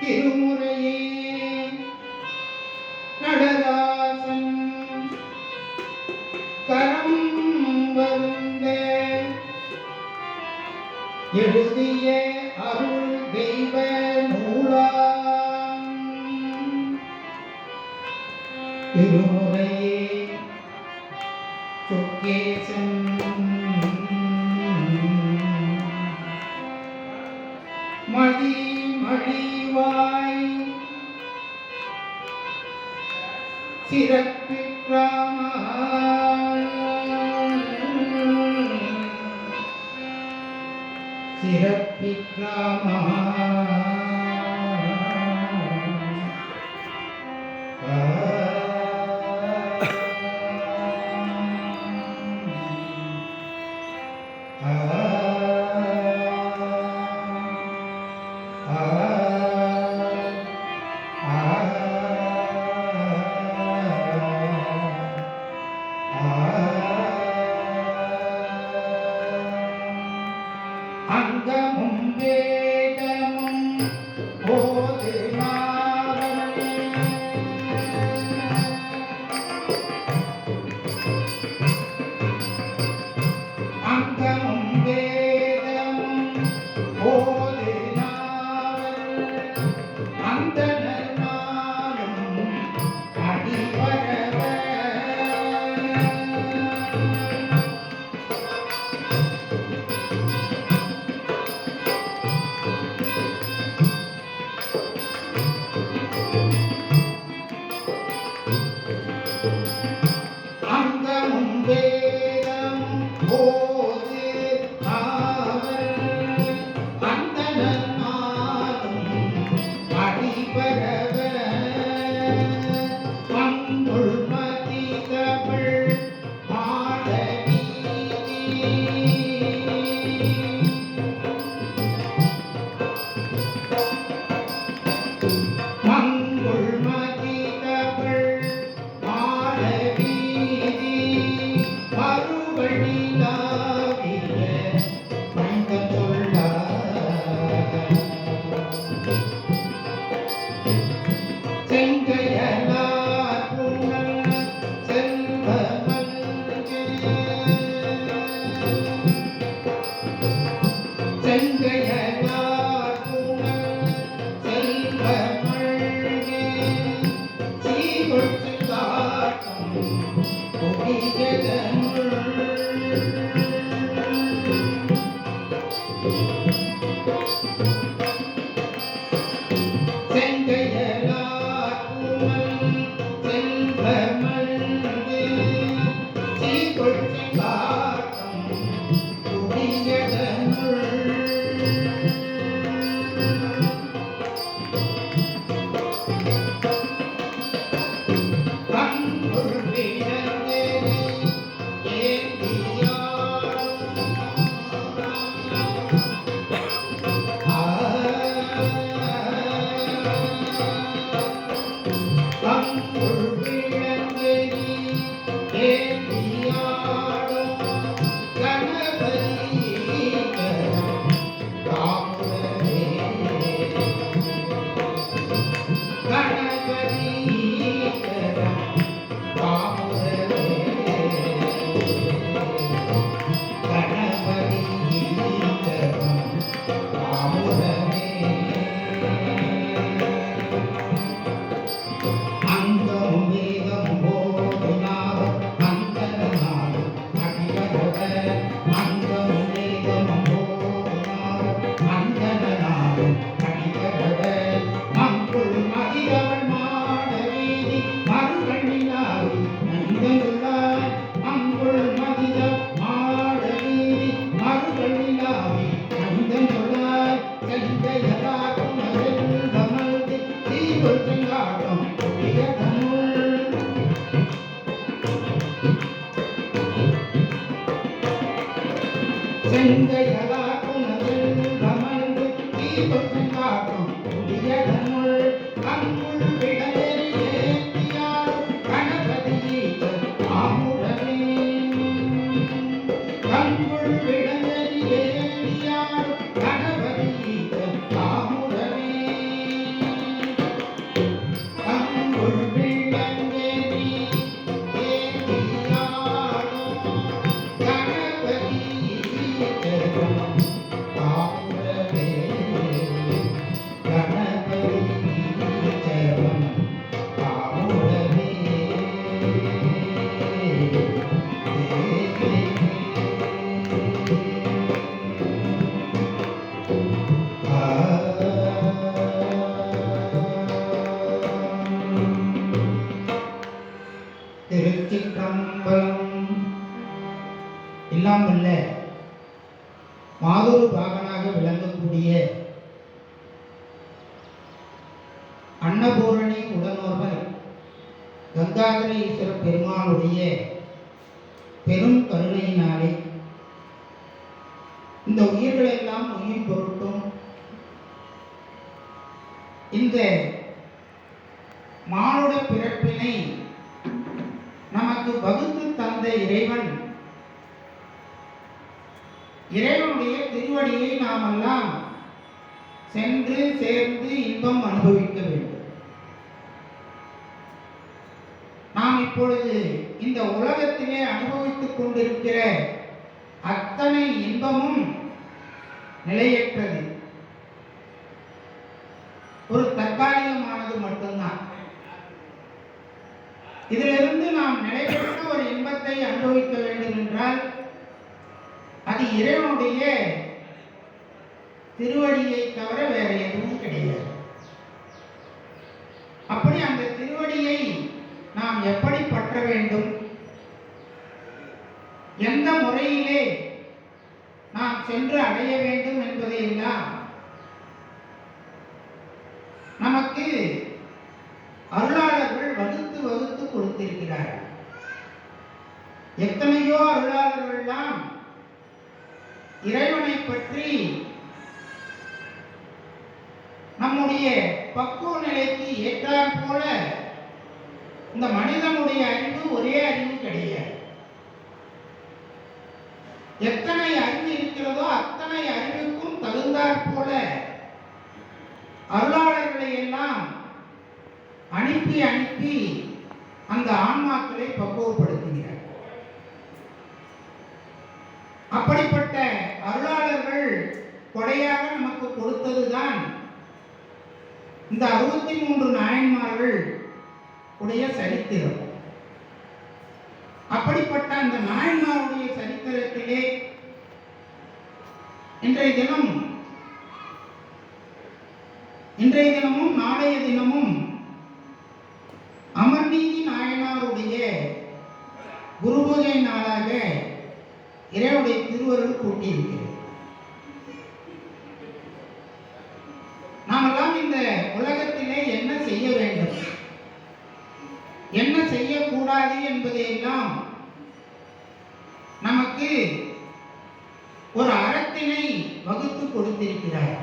திருமுறையே. நடராசன் கரம் வருந்த எழுதிய அருள் தெய்வ நூலா திருமுறையே சொக்கே சிறப்பிற்றாய் சிறப்பிற்றாமா Música Thank you. இல்லாமல்ல வல்ல பாகனாக விளங்கக்கூடிய அன்னபூரணி உடனோர்கள் கங்காதரி ஈஸ்வர பெருமானுடைய பெரும் கருணையினாலே இந்த உயிர்களெல்லாம் உயிர் பொருட்டும். இந்த மானுட பிறப்பினை நமக்கு வகுத்து தந்த இறைவன் இறைவனுடைய திருவடியை நாமெல்லாம் சென்று சேர்ந்து இன்பம் அனுபவிக்க வேண்டும். நாம் இப்பொழுது இந்த உலகத்திலே அனுபவித்துக் கொண்டிருக்கிற அத்தனை இன்பமும் நிலையற்றது. ஒரு தற்காலிகமானது மட்டும்தான். இதிலிருந்து நாம் நிலைபெற்ற ஒரு இன்பத்தை அனுபவிக்க வேண்டும் என்றால் அது இறைவனுடைய திருவடியை தவிர வேற எதுவும் கிடையாது. அப்படி அந்த திருவடியை நாம் எப்படி பற்ற வேண்டும்? எந்த முறையிலே நாம் சென்று அடைய வேண்டும் என்பதையெல்லாம் நமக்கு அருளாளர்கள் வகுத்து வகுத்து கொடுத்திருக்கிறார்கள். எத்தனையோ அருளாளர்கள்லாம் இறைவனை பற்றி நம்முடைய பக்குவ நிலைக்கு ஏற்றாற் போல இந்த மனிதனுடைய அறிவு ஒரே அறிவு கிடையாது. எத்தனை அறிவு இருக்கிறதோ அத்தனை அறிவுக்கும் தகுந்தாற் போல அருளாளர்களை எல்லாம் அனுப்பி அனுப்பி அந்த ஆன்மாக்களை பக்குவப்படுத்துகிறார். அப்படிப்பட்ட கொடையாக நமக்கு கொடுத்ததுதான். இந்த அறுபத்தி மூன்று நாயன்மார்கள் உடைய சரித்திரம். அப்படிப்பட்ட அந்த நாயன்மாருடைய சரித்திரத்திலே இன்றைய தினம் இன்றைய தினமும் நாளைய தினமும் அமர்நீதி நாயனாருடைய குரு பூஜை நாளாக இறைவனுடைய திருவருள் கூட்டியிருக்கிறது செய்யக்கூடாது என்பதையெல்லாம் நமக்கு ஒரு அறத்தினை வகுத்து கொடுத்திருக்கிறார்.